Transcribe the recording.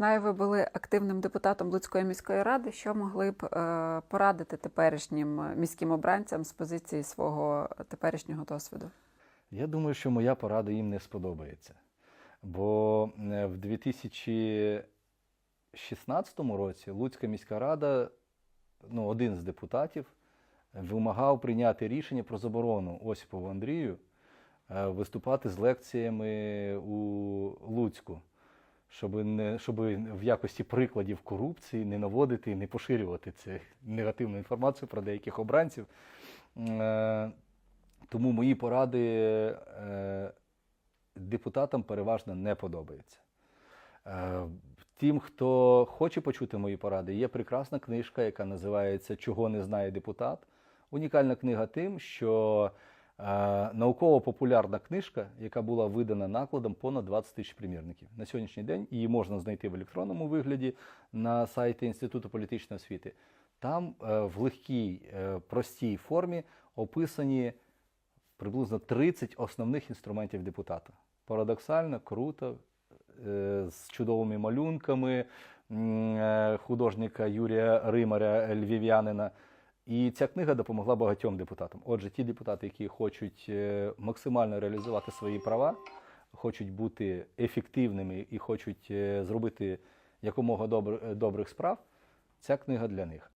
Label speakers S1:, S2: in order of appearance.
S1: Знаю, ви були активним депутатом Луцької міської ради. Що могли б е, порадити теперішнім міським обранцям з позиції свого теперішнього досвіду?
S2: Я думаю, що моя порада їм не сподобається. Бо е, в 2016 році Луцька міська рада, ну, один з депутатів, вимагав прийняти рішення про заборону Осіпову Андрію е, виступати з лекціями у Луцьку, щоб, не, щоб в якості прикладів корупції не наводити і не поширювати цю негативну інформацію про деяких обранців. Е, Тому мої поради е, депутатам переважно не подобаються. Е, Тим, хто хоче почути мої поради, є прекрасна книжка, яка називається Чого не знає депутат. Унікальна книга тим, що науково-популярна книжка, яка була видана накладом понад 20 тисяч примірників. На сьогоднішній день її можна знайти в електронному вигляді на сайті Інституту політичної освіти. Там е, в легкій, е, простій формі описані приблизно 30 основних інструментів депутата. Парадоксально, круто, е, з чудовими малюнками художника Юрія Римаря, львів'янина. І ця книга допомогла багатьом депутатам. Отже, ті депутати, які хочуть е, максимально реалізувати свої права, хочуть бути ефективними і хочуть е, зробити якомога добр- добрих справ, ця книга для них.